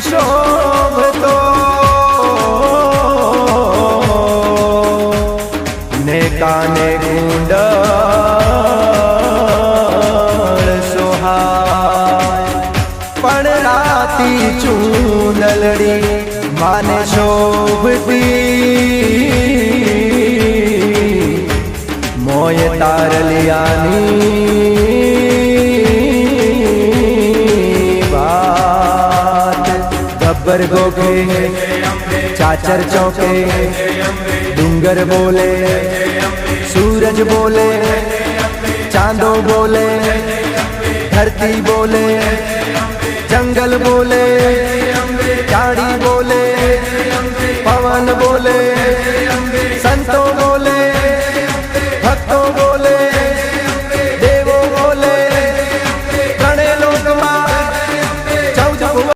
શોભતો. ને કાને ગુંડ સોહાય. પણ રાતી ચૂંદલડી માને શોભતી. મોય તારલિયાની गब्बर गोखे चाचर चौके डूंगर बोले सूरज बोले चांदो बोले धरती बोले जंगल बोले